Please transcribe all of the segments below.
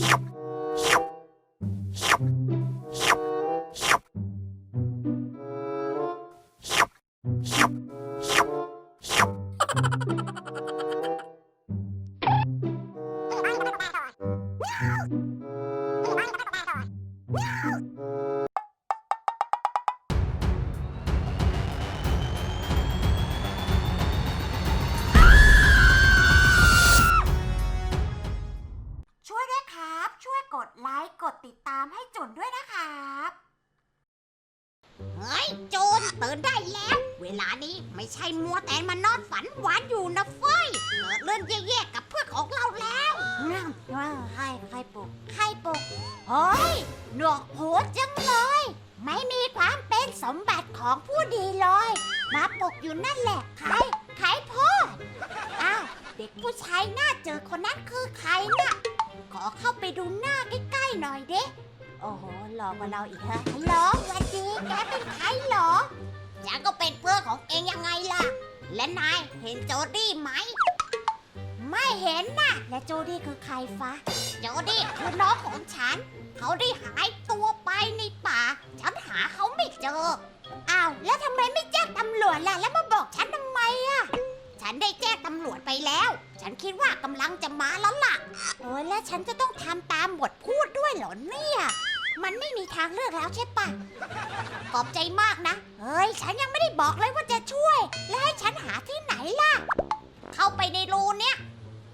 ช่ ไม่ใช่มัวแต่มานอนฝันหวานอยู่นะเฟ้ยเกิดเรื่องแย่ๆกับเพื่อนของเราแล้วว่าใครใครปลุกใครปลุกเฮ้ยหนวกหูจังเลย ไม่มีความเป็นสมบัติของผู้ดีเลย มาปลุกอยู่นั่นแหละใครใครพูดอ้าวเด็กผู้ชายหน้าเจอคนนั้นคือใครน่ะ ขอเข้าไปดูหน้าใกล้ๆหน่อยเด้โอ้โหหลอกกว่าเราอีกฮะฮัลโหลสวัสดีแกเป็นใครเหรอ ฉันก็เป็นเพื่อนของเองยังไงล่ะ และนายเห็นโจดี้ไหม ไม่เห็นน่ะ และโจดี้คือใครฟะ โจดี้คือน้องของฉัน เขาได้หายตัวไปในป่า ฉันหาเขาไม่เจอ อ้าว แล้วทำไมไม่แจ้งตำรวจล่ะ แล้วมาบอกฉันทำไมอะฉันได้แจ้งตำรวจไปแล้ว ฉันคิดว่ากำลังจะมาแล้วล่ะ โอ้ยแล้วฉันจะต้องทำตามบทพูดด้วยเหรอเนี่ย มันไม่มีทางเลือกแล้วใช่ปะขอบใจมากนะ เฮ้ย ฉันยังไม่ได้บอกเลยว่าจะช่วย แล้วให้ฉันหาที่ไหนล่ะ เข้าไปในรูเนี่ย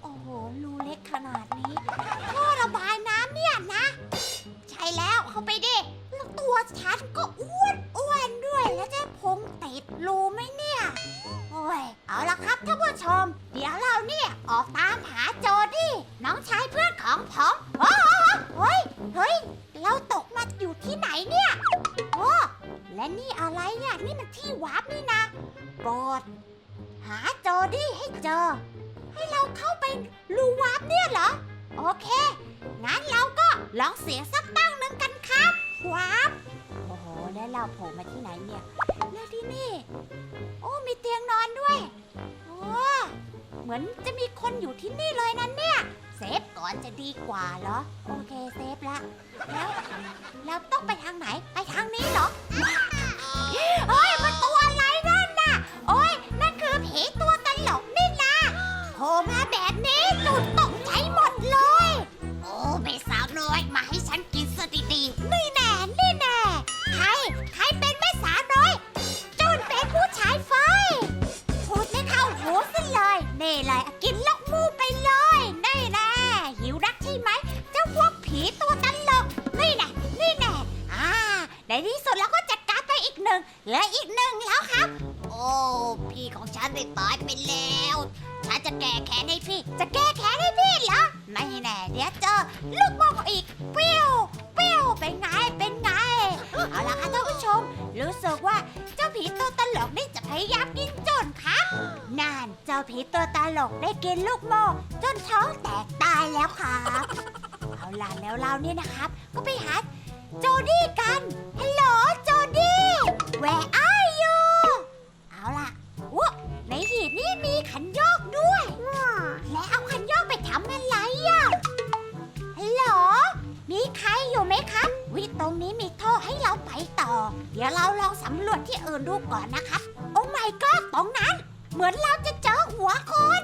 โอ้โห รูเล็กขนาดนี้ ท่อระบายน้ำเนี่ยนะ ใช่แล้วเข้าไปดิ แล้วตัวฉันก็อ้วนอ้วนด้วย แล้วจะพงติดรูไหมเนี่ย โอ้ย เอาละครับท่านผู้ชม เดี๋ยวเราเนี่ยออกตามหาโจดี้น้องชายเพื่อนของผมโอ้โหเฮ้ย เฮ้ย อยู่ที่ไหนเนี่ยโอ้และนี่อะไรเนี่ยนี่มันที่วาร์ปนี่นะโปรดหาโจดี้ให้เจอ ให้เราเข้าไปรูวาร์ปเนี่ยเหรอ โอเค งั้นเราก็ลองเสียงสักตั้งหนึ่งกันครับวาร์ปโอ้โห แล้วเราโผล่มาที่ไหนเนี่ย แล้วที่นี่ โอ้มีเตียงนอนด้วย โอ้ เหมือนจะมีคนอยู่ที่นี่เลยนั่นเนี่ย เซฟก่อนจะดีกว่าเหรอ โอเคเซฟละ แล้ว แล้วต้องไปทางไหน ไป อีกหนึ่งเหลืออีกหนึ่งแล้วครับ โอ้ พี่ของฉันได้ตายไปแล้ว ฉันจะแก้แค้นให้พี่ จะแก้แค้นให้พี่เหรอ ไม่แน่เดี๋ยวเจอลูกโมกอีกเปี้ยวเปี้ยวเป็นไง เป็นไง เอาล่ะค่ะท่านผู้ชม รู้สึกว่าเจ้าผีตัวตลกนี่จะพยายามกินจนครับนั่นเจ้าผีตัวตลกได้กินลูกโมจนท้องแตกตายแล้วครับ เอาล่ะแล้วเราเนี่ยนะครับ ก็ไปหาโจดี้กันฮัลโหล where are you เอาล่ะว้ในหีบนี่มีขันโยกด้วย แล้วเอาคันโยกไปทำอะไรอะฮัลโหล มีใครอยู่ไหมครับวิตรงนี้มีท่อให้เราไปต่อ เดี๋ยวเราลองสำรวจที่อื่นดูก่อนนะครับโอ้ไม่ก็ตรงนั้น เหมือนเราจะเจอหัวคน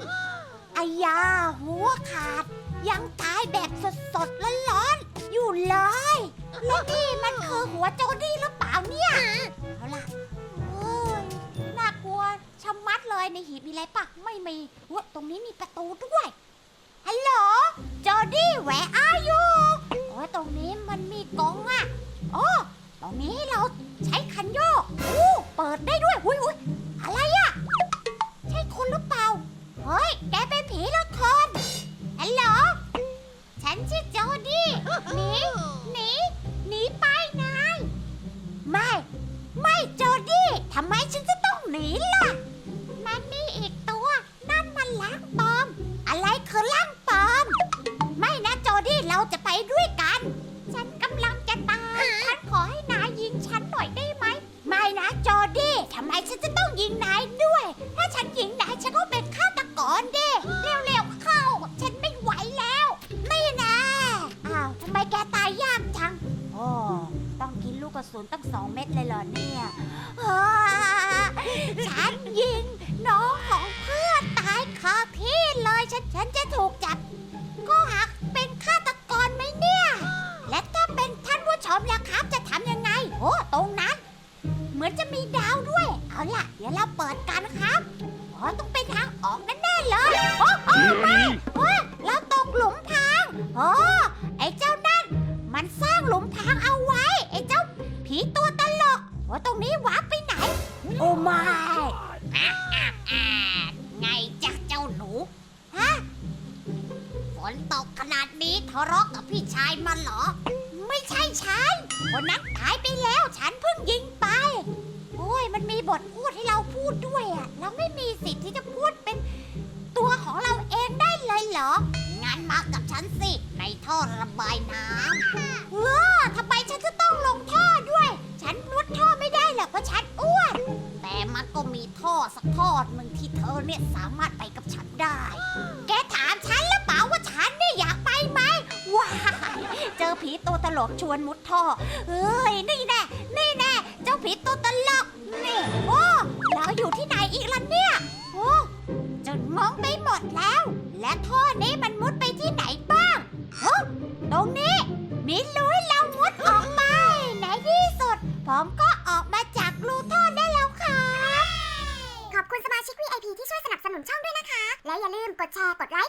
อายาหัวขาด ยังตายแบบสดๆร้อนๆอยู่เลย แล้วนี่มันคือหัวโจดี้หรือ เอาล่ะเอ้ยน่ากลัวชะมัดเลยในหีบมีอะไรปะไม่มีวะตรงนี้มีประตูด้วยฮัลโหลจอดี้แหวร์อายุโอ้ยตรงนี้มันมีกรงอะโอ้ตรงนี้ให้เรา สุนตั้งสองเม็ดเลยเหรอเนี่ยฮ่าฉันยิงน้องของเพื่อนตายคาที่เลยฉันฉันจะถูกจับก็หักเป็นฆาตกรไหมเนี่ย และถ้าเป็นท่านผู้ชมล่ะครับจะทำยังไงโอ้ตรงนั้น เหมือนจะมีดาวด้วย เอาล่ะ เดี๋ยวเราเปิดกันครับอ๋อต้องเป็นทางออกแน่ๆเลยโอ้โอ้ไม่โอ้เราตกหลุมพรางโอ้ไอ้เจ้านั่น มันสร้างหลุมพรางเอาไว้ ตัวตลกว่าตรงนี้วาร์ปไปไหน โอ้ไม่อ่าไงจ๊ะเจ้าหนู ฮะ ฝนตกขนาดนี้ทะเลาะกับพี่ชายมันเหรอ ไม่ใช่ฉัน คนนั้นตายไปแล้วฉันเพิ่งยิงไป โอ้ยมันมีบทพูดให้เราพูดด้วยอะเราไม่มีสิทธิ์ที่จะพูดเป็ ไปกับฉันได้ แกถามฉันหรือเปล่าว่าฉันเนี่ยอยากไปไหมว้ายเจอผีตัวตลกชวนมุดท่อเอ้ยนี่แน่นี่แน่เจ้าผีตัวตลกนี่โอ้เราอยู่ที่ไหนอีกล่ะเนี่ยโอ้จนงงไปหมดแล้ว และท่อ ด้วยนะคะ และอย่าลืมกดแชร์ กดไลค์ กด ์